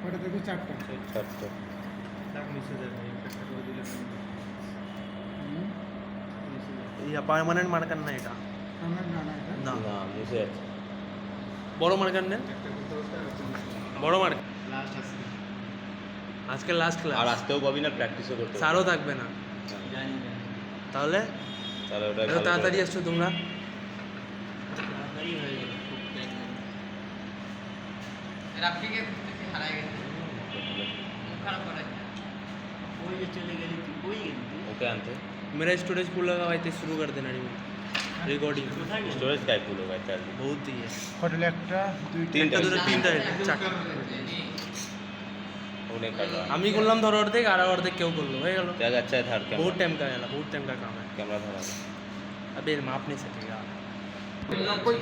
কটা দেখব চারটা চারটে ইয়া পার্মানেন্ট মার্কার না এটা? না। না মুছে যাচ্ছে বড় মার্কার নেন বড় মার্কার আজকে লাস্ট আর আসতেও পাবি না প্র্যাকটিসও করতে স্যারও থাকবে না। না। তাহলে? তাহলে ওটা তাড়াতাড়ি আসছো তোমরা? রাফিকে ঘুরতেছি হারাই গেছে মুখ খারাপ করে ওই যে চলে গেলি তুই কই গেলি তুই ওকে আনতে मेरा स्टोरेज फुल लगा हुआ है तो शुरू कर देना रिकॉर्डिंग স্টোরেজ কাই ফুল होगा चार बहुत ही है হোটেলে একটা দুইটা তিনটা একটা দুটো তিনটা চারটা उन्हें कर रहा আমি করলাম ধরো অর্ধেক আর অর্ধেক কেউ করলো হয়ে গেল त्याग अच्छा है थर्ड बहुत कैमरा टाइम का है बहुत टाइम का काम है कैमरा धरा अबे माप नहीं सकेगा নব্বই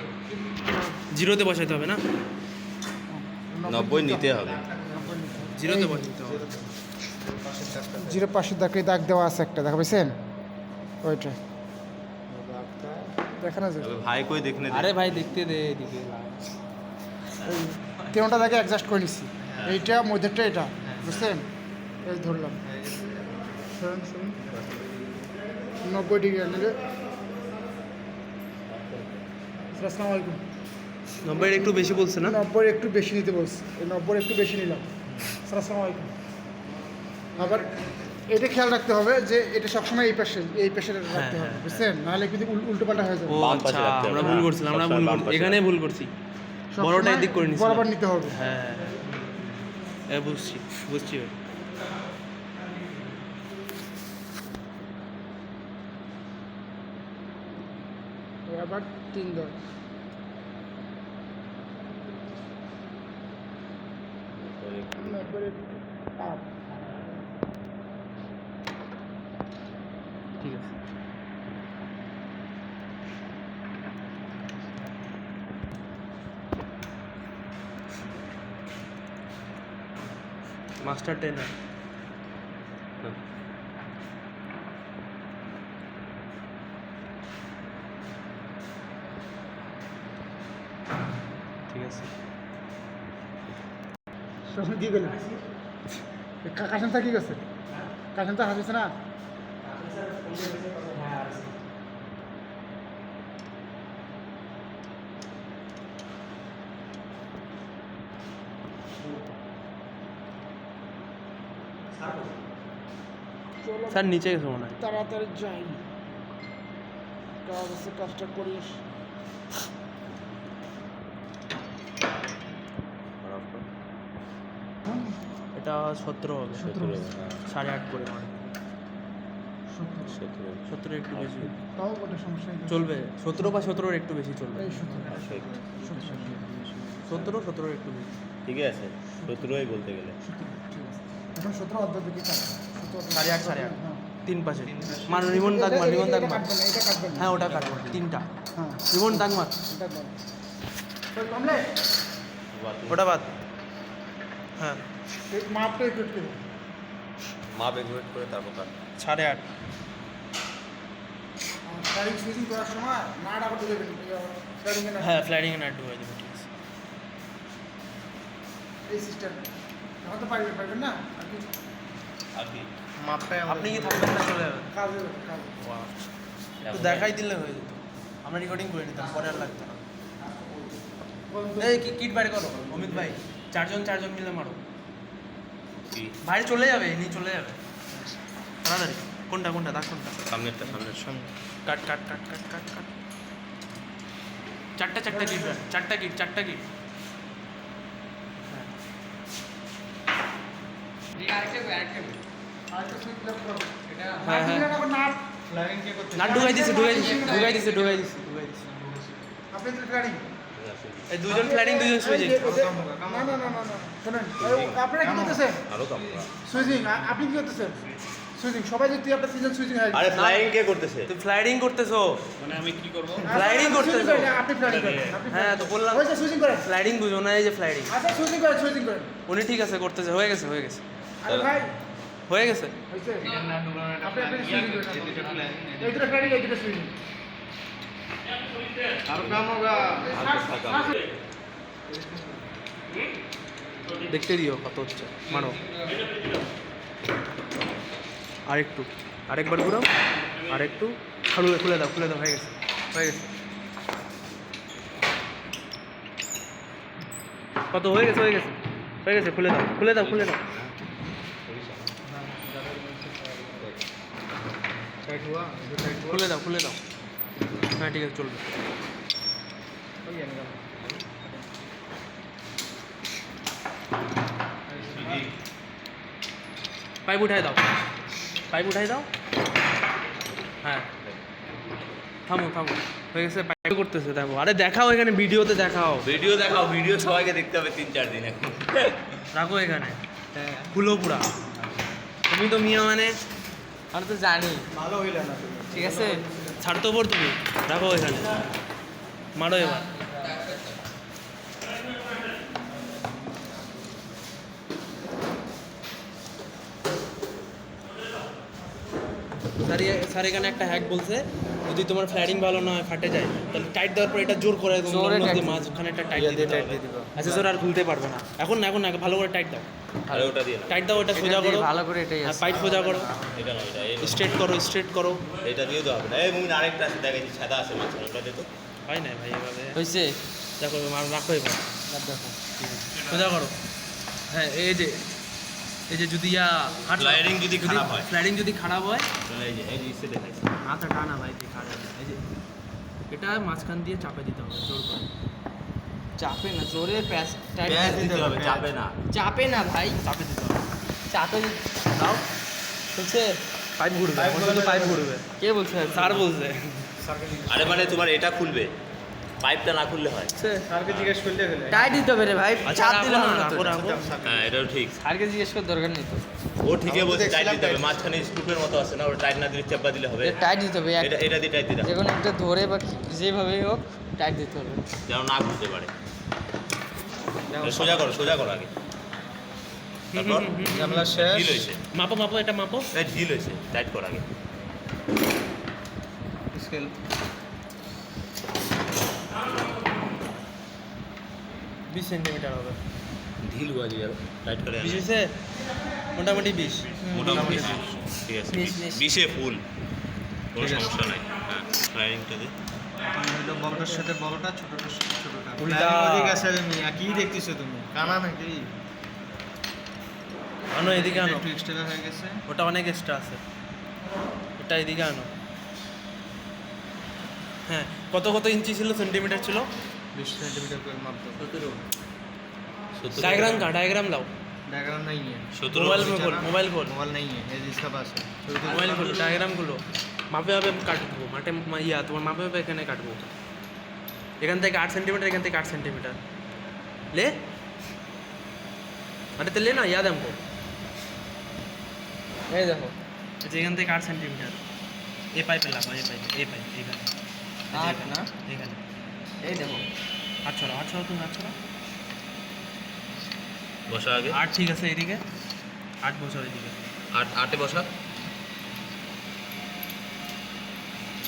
জিরোতে বসাইতে হবে না নব্বই নিতে হবে। জিরো পাশের দাগে দাগ দেওয়া আছে একটা দেখা পাইছেন ওইটা দেখানো ভাই আরে ভাই দেখতে দে অ্যাডজাস্ট করে হ্যাঁ। এইটা এই ধরলাম। নব্বই আলাইকুম। নব্বই একটু বেশি বলছে না? নব্বই একটু বেশি নিতে বলছি। এই নব্বই একটু বেশি নিলাম। আসসালামু আলাইকুম। আবার এটা খেয়াল রাখতে হবে যে এটা সবসময় এই পাশে এই পাশে রাখতে হবে হ্যাঁ, বুঝছেন? নাহলে কিন্তু উল্টো পাল্টা হয়ে যাবে। আচ্ছা আমরা ভুল হ্যাঁ। করছিলাম আমরা ভুল করছি। পাশে এখানেই ভুল করছি। সবসময় বড়টাই দিক করে নিছি। বরাবর নিতে হবে। হ্যাঁ এ বুঝছি বুঝছি। আবার তিন দশ। নব্বই আট ঠিক আছে। মাস্টার ট্রেনার ঠিক আছে সব দিয়ে গেলেন কাশানটা কি করছে কাশানটা হাসিছে না? স্যার নিচে গেছে মনে হয়। তাড়াতাড়ি যাই। কাজ কাজটা করিস। এটা সতেরো হবে। সতেরো হ্যাঁ সাড়ে আট করে মানে সত্তর। সতেরো। সতেরো একটু বেশি। তাও ওটা সমস্যা চলবে। সতেরো বা সতেরোর একটু বেশি চলবে। সত্তর সতেরো। সতেরোর একটু বেশি। ঠিক আছে। সতেরোই বলতে গেলে। সত্তর, ঠিক আছে। এখন সতেরো অর্ধ দিকে সাড়ে আট সাড়ে আট। হ্যাঁ। তিন পাশে। মার রিমন দাগ মার রিমন দাগ মার। হ্যাঁ ওটা কাটবো। তিনটা। হ্যাঁ। রিমন দাগ মার। এটা দাও। তো কমলে? ওটা বাদ। হ্যাঁ। এই মাপটা একটু। মাপ এগুলো করে তারপর কাট সাড়ে আট। সুইচিং করার সময় নাট আবার ঢুকে দেবেন হ্যাঁ এ নাট ঢুকে দেবে ঠিক আছে। এই সিস্টেম এখন তো পারবেন পারবেন না? আর কি? আর কি? মাপটাই আপনি কি থাকবেন না চলে যাবেন? কাজ দেখাই দিলে হয়ে যেত। আমরা রেকর্ডিং করে নিতাম পরে আর লাগতো না। এই কি- কিট বাইরে করো অমিত ভাই। চারজন চারজন মিলে মারো। বাইরে চলে যাবে এমনি চলে যাবে। তাড়াতাড়ি। কোনটা কোনটা? দাগ কোনটা? সামনেরটা সামনের। সামনে। কাট কাট কাট কাট কাট কাট। চারটা চারটা কিট রাখ, চারটা কিট চারটা করো। এটা হ্যাঁ, হ্যাঁ। না, ঢুকাই দিছি ঢুকাই দিছি ঢুকাই দিছি ঢুকাই দিছি ঢুকাই দিছি। আপনি তো গাড়ি। দুজন ফ্ল্যারিং দুজন যে- না না না না না শোনেন। আপনারা কি করতেছেন? আরও কম করা। সুইচিং আপনি কি করতেছেন? সুইচিং সবাই যদি আপনার তিনজন সুইচিং হয় আরে ফ্লাইং কে করতেছে? তুই ফ্লাইডিং করতেছো? flying করতেছো। আপনি ফ্লাইং করেন হ্যাঁ তো বললাম ওই যে সুইচিং করেন। ফ্লাইডিং বুঝো না এই যে ফ্লাইডিং আচ্ছা সুইচিং করেন সুইচিং করেন। উনি ঠিক আছে করতেছে হয়ে গেছে হয়ে গেছে। আরে ভাই হয়ে গেছে। হয়েছে। আপনি আপনি সুইচিং করেন। এই দুটো ফ্লাইং এই দুটো সুইচিং দেখতে দিও কত হচ্ছে। মারো। আরেকটু। আরেকবার ঘুরাও। আরেকটু। খুলে খুলে দাও খুলে দাও, হয়ে গেছে। হয়ে গেছে। কত? হয়ে গেছে হয়ে গেছে। হয়ে গেছে, খুলে দাও। খুলে দাও খুলে দাও। খুলে দাও খুলে দাও। হ্যাঁ ঠিক আছে চলবে। পাইপ উঠাই দাও। পাইপ উঠাই দাও। হ্যাঁ। থামো থামো। হয়ে গেছে পাইপ করতেছে দেখো। আরে দেখাও এখানে ভিডিওতে দেখাও। ভিডিও দেখাও ভিডিও সবাইকে দেখতে হবে তিন চার দিন এখন। রাখো এখানে। খুলো পুরা। তুমি তো মিয়া মানে? আমি তো জানি। ভালো হইলে না ঠিক আছে? ছাড়তো পর তুমি। রাখো এখানে। মারো এবার। স্যার এখানে একটা হ্যাক বলছে যদি তোমার ফ্ল্যারিং ভালো না ফাটে যায়। তাহলে টাইট দেওয়ার পর এটা জোর করে মাঝখানে একটা টাইট ইয়ে দিয়ে টাইট দিয়ে দিবা। আচ্ছা স্যার আর খুলতে পারবে না। এখন না এখন না ভালো করে টাইট দাও। আরে ওটা দিয়ে টাইট দাও ওটা সোজা এটা করো। ভালো করে এটাই আর আছে পাইট সোজা করো। এটা না এটা স্ট্রেট করো স্ট্রেট করো। এটা দিয়ে হবে না। এই মুমিন আরেকটা আছে সাদা আছে মাঝখানে ওটা দে তো। হয় না ভাই এভাবে। দেখো মার রাখো এবার। দেখো সোজা করো। হ্যাঁ এই যে এই যে যদি ইয়া যদি খারাপ হয়। স্লাইডিং যদি খারাপ হয়। এই যে এই যে দেখাচ্ছি হাতটা টানা ভাই দেখা এই যে এটা মাঝখান দিয়ে চাপে দিতে হবে জোর করে। চাপে না জোরে প্যাস টাইট পেঁয়াজ দিতে হবে চাপে না। চাপে না ভাই। চাপে দিতে হবে। চাপে দাও। হচ্ছে পাইপ ঘুরবে পাইপ ঘুরবে। কে বলছে স্যার বলছে। আরে মানে তোমার এটা খুলবে পাইপটা না খুললে হয়। স্যারকে জিজ্ঞেস করলে গেলে টাইট দিতে হবে রে ভাই আচ্ছা চাপ দিলে না হবে না তো। হ্যাঁ এটাও ঠিক। স্যারকে জিজ্ঞেস করার দরকার নেই তো। ও ঠিকই বলছে টাইট দিতে হবে। মাঝখানে স্ক্রুপের মতো আছে না ওটা টাইট না দিলে চাপা দিলে হবে। টাইট দিতে হবে এটা এটা দিয়ে টাইট দিতে হবে। কোনো একটা ধরে বা যেভাবেই হোক টাইট দিতে হবে। যেন না খুলতে পারে। সোজা করো সোজা করো আগে। তারপর? ঝামেলা শেষ। ঢিল হয়েছে। মাপো মাপো এটা মাপো। এই ঢিল হয়েছে টাইট কর আগে। স্কেল। বিশ সেন্টিমিটার হবে। ঢিল বাজি যাবে টাইট করে বিশ হয়েছে মোটামুটি বিশ। মোটামুটি ঠিক আছে বিশ, বিশ। বিশে ফুল কোনো। সমস্যা নাই। হ্যাঁ স্লাইডিংটা দে হইল বড়টার সাথে বড়টা ছোটটার সাথে ছোটটা। উল্টা। ওদিকে আছে মিয়া কি দেখতেছো তুমি? কানা নাকি? আনো এদিকে আনো। একটু এক্সট্রা হয়ে গেছে। ওটা অনেক এক্সট্রা আছে। এটা এদিকে আনো। হ্যাঁ কত কত ইঞ্চি ছিল? সেন্টিমিটার ছিল? বিশ সেন্টিমিটার করে মাপ দাও। ডায়াগ্রাম কা ডায়াগ্রাম দাও डायग्राम नहीं है সতেরো মোবাইল में खोल मोबाइल खोल मोबाइल नहीं है ये जिसका पास है মোবাইল খোলো ডায়াগ্রাম গুলো মাপে মাপে কাটবো মাঠে মা- ইয়া তোমার মাপে মাপে এখানে কাটবো এখান থেকে আট সেন্টিমিটার এখান থেকে আট সেন্টিমিটার ले अरे तो लेना याद है हमको এই দেখো अच्छा এখান থেকে আট সেন্টিমিটার এ পাইপে লাগাও এ পাইপে এ পাইপ এখানে আট না এখানে এই দেখো আট ছড়া আট ছড়া তুমি আট ছড়া বসা আগে। আট ঠিক আছে এদিকে। আট বছর এদিকে। আট আটে বসা।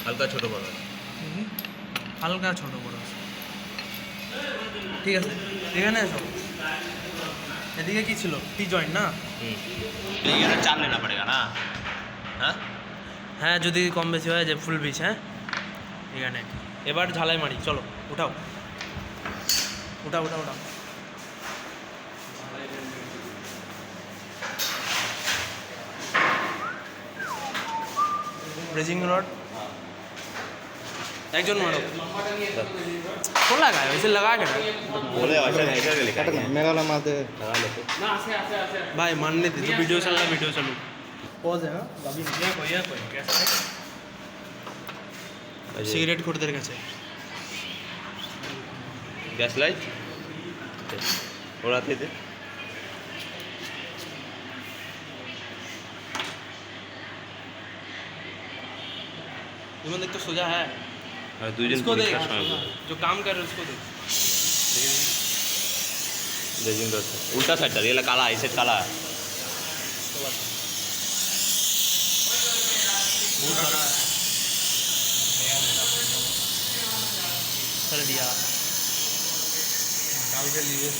হালকা ছোট বড়। হালকা ছোট বড় ঠিক আছে এখানে এসো। এদিকে কি ছিল? টি জয়েন্ট না? হুম। এইখানে চাল লেনা পড়েগা না? হ্যাঁ? হ্যাঁ যদি কম বেশি হয় যে ফুল বিচ হ্যাঁ? এখানে। এবার ঝালাই মারি চলো উঠাও। উঠাও উঠাও উঠাও। ব্রেজিং রড একজন মারো कौन लगाया वैसे लगा के बोले अच्छा ऐसा के लिखा है मेरा वाला मार दे लगा लो तो भाई मानने दे तो वीडियो चल रहा वीडियो चालू पॉज है अभी ये कोई है कोई कैसा সিগারেট খোরদের কাছে গ্যাস লাইট ওরাতে দে इवन तो हाँ, देख तो सोजा है। इसको देख। जो काम कर रहे उसको देख। उल्टा साइड कर ये काला ऐसे काला। है कर दिया। निकाल के लिए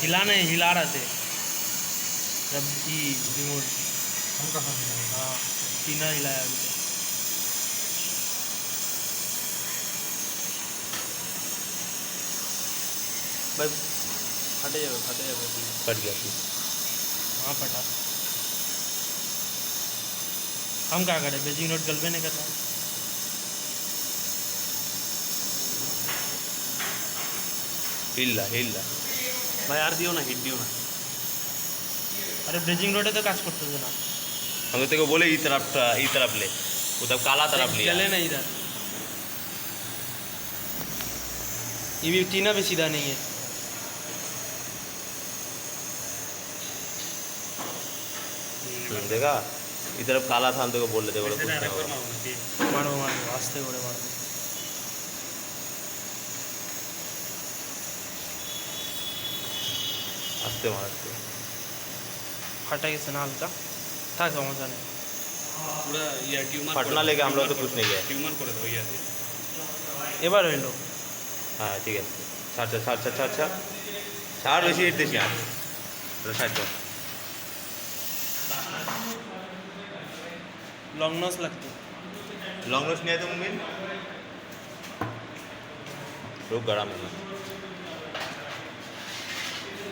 हिला नहीं हिला रहे थे। जब ई रिमोट हम कहाँ हाँ। पसीना नहीं लाया अभी भाई फटे जाओ फटे जाओ फट गया हाँ फटा। हम क्या करें? बेजिंग नोट गलबे नहीं करता हिल रहा भाई यार दियो ना हिट दियो ना। अरे ब्रिजिंग रोड है तो काज करते ना। हम तेरे बोले इस तरफ़ इस तरफ़ ले। वो तब काला तरफ़ ले चले ना इधर। ये भी टीना भी सीधा नहीं है। हम्म, देखा? इधर तरफ़ काला था तो को बोल लेते बोले कुछ मारो मारो वास्ते बोले मारो। वास्ते मारो। फटा के सुना हल्का থাক সমস্যা নেই পুরো ইয়া টিউমার फटना लेके हम लोग तो कुछ नहीं गए টিউমার করে দাও ইয়াতে এবার হইলো হ্যাঁ ঠিক আছে ছাড় ছাড় ছাড় ছাড় ছাড় ছাড় ছাড় বেশি হিট দিস আর ছাড় ছাড় লং নস লাগতো लॉन्ग नोट नहीं है तुम मिल रुक गरम है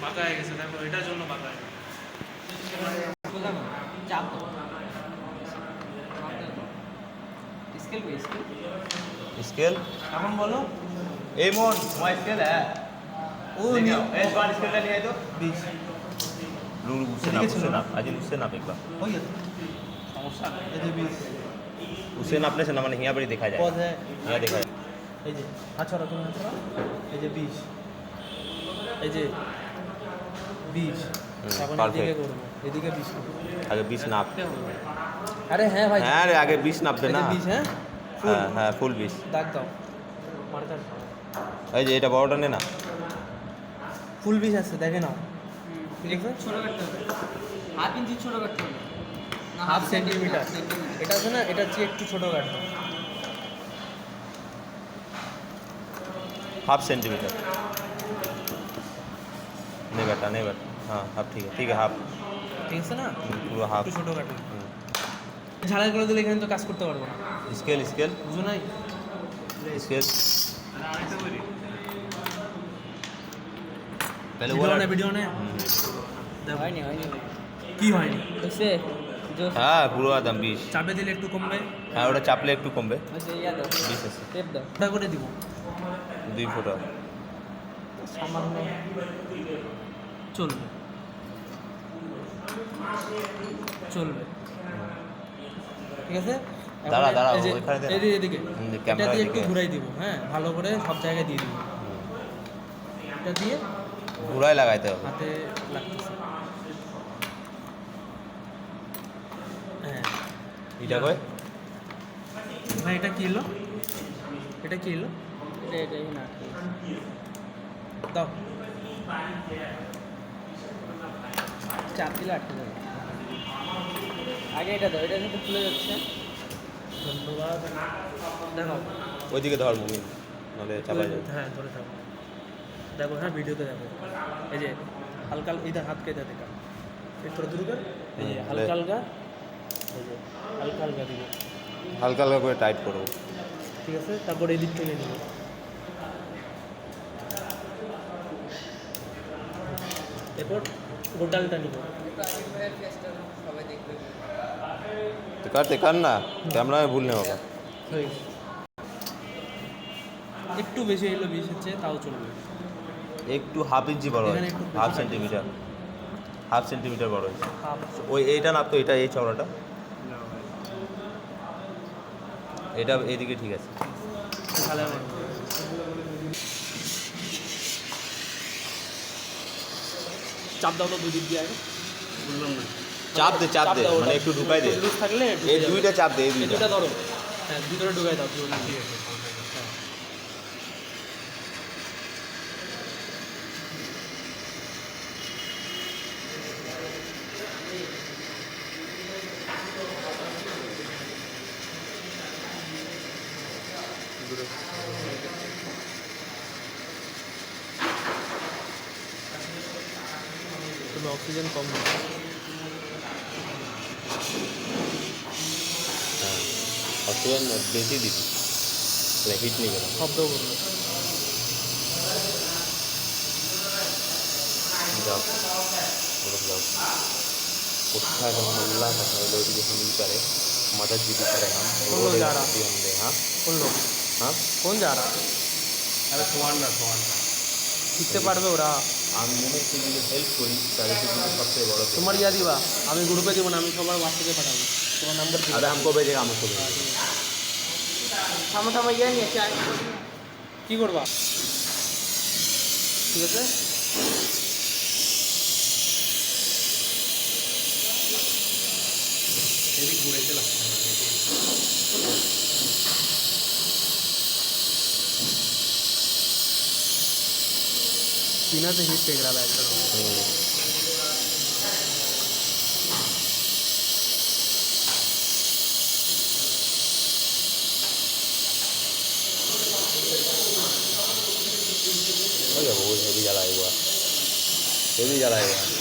বাঁকা হয়ে গেছে দেখো এটার জন্য বাঁকা হয়ে গেছে। চাপ দাও স্কেল কই স্কেল स्केल এখন বলো ए मोन तुम्हारा स्केल है ও देखो, ए स्क्वाड स्केल का नहीं है तो বিশ रुक रुक उससे ना उससे ना अजय उससे ना एक बार হয়ে গেছে সমস্যা এই যে বিশ उससे नापने से ना मैंने यहाँ पर ही देखा जाए পদ হ্যাঁ यहाँ देखा जाए এই যে হাত ছড়া তুমি হাত ছড়া এই যে বিশ এই যে বিশ হুম, এখন perfect. এদিকে করবো এদিকে বিশ করবো आगे बीस नाप আরে হ্যাঁ ভাই হ্যাঁ রে আগে বিশ নাপবে এই না যে বিশ হ্যাঁ ফুল হ্যাঁ হ্যাঁ ফুল বিশ দাগ দাও মার্কার এই যে এটা বড়টা নে না ফুল বিশ আছে দেখে নাও ঠিক আছে ছোট কাটতে হবে হাফ ইঞ্চি ছোট কাটতে হবে না হাফ সেন্টিমিটার সেন্টিমিটার এটা আছে না এটা চেয়ে একটু ছোটো কাটবে हाफ सेंटीमीटर नहीं बेटा नहीं बेटा हाँ हाफ ठीक है ठीक है हाफ ঠিক আছে না? পুরো হাফ ছোট কাটে ঝালাই করে দিলে এখানে তো কাজ করতে পারব না। স্কেল স্কেল বুঝো নাই? স্কেল তাহলে ওরা না ভিডিও নে হয়নি হয়নি। কি হয়নি? হয়েছে। হ্যাঁ পুরো আদাম বিশ। চাপে দিলে একটু কমবে? হ্যাঁ ওটা চাপলে একটু কমবে। বিশ আছে। ফোটা করে দিব। দুই ফোটা। সামান্য। চলবে। চলবে। ঠিক আছে? দাঁড়া, দাঁড়া, ওইখানে এদিকে এদিকে। এটা দিয়ে একটু। ঘুরাই দিব হ্যাঁ? ভালো করে সব জায়গায় দিয়ে দিব। এটা দিয়ে ঘুরাই লাগাইতে হবে। হাতে লাগতেছে। হ্যাঁ। এটা কয় ভাই এটা কি এলো? এটা কি এলো? এটা এটাই না দাও। চাপ দিলে আটকে যাবে। আগে এটা দাও এটা কিন্তু খুলে যাচ্ছে। ধন্যবাদ। দেখো ওইদিকে ধর মুমিন নাহলে চাপা যাবে। হ্যাঁ ধরে থাকো। দেখো হ্যাঁ ভিডিওতে দেখো। এই যে হালকা ইধার হাত কে ইধার দেখা এই থোড়া দূর কর এই যে হালকা হালকা। এই যে হালকা হালকা দিব। হালকা হালকা করে টাইট করব ঠিক আছে? তারপরে এদিক থেকে নিব। এরপর গোটালটা নিব। তো কাটতে কার না? ক্যামেরায় ভুল নেই বাবা। একটু বেশি হলো বেশি হচ্ছে তাও চলবে। একটু হাফ ইঞ্চি বড় হয় হাফ সেন্টিমিটার। হাফ সেন্টিমিটার বড় হয়েছে। ওই এইটা না তো এটা এই চওড়াটা? এটা এইদিকে ঠিক আছে। চাপ দাও তো দুই দিক দিয়ে আগে। বললাম না। চাপ দে চাপ দে মানে ওটা। একটু ঢুকাই দে। লুজ থাকলে এই দুইটা চাপ দে এই দুইটা। ধরো। হ্যাঁ ভিতরে ঢুকাই দাও ঠিক আছে হ্যাঁ। দূরে তবে অক্সিজেন কম হচ্ছে হ্যাঁ অক্সিজেন বেশি দিবি মানে হিট নিবে না শব্দ করবে যাও ওটা যাও उठा है अल्लाह का है लोग जो हम करे मदद भी करे हम वो लोग जा रहा। भी हम दे हाँ কোন লোক हाँ কোন যা রা আরে সোয়ানটা সোয়ানটা শিখতে পারবে ওরা আমি মনে হচ্ছে যদি হেল্প করি তাহলে তো কিন্তু সবচেয়ে বড় তোমার ইয়া দিবা আমি গ্রুপে দিব না আমি সবার হোয়াটসঅ্যাপে পাঠাবো তোমার নাম্বার দিবা अरे हमको भेजेगा हमको भेजेगा থামো থামো ইয়ে নিয়ে চাই কি করবা ঠিক আছে এদিক ঘুরেছে सीना से हीट फेंक रहा है बैठ हम्म। हो गया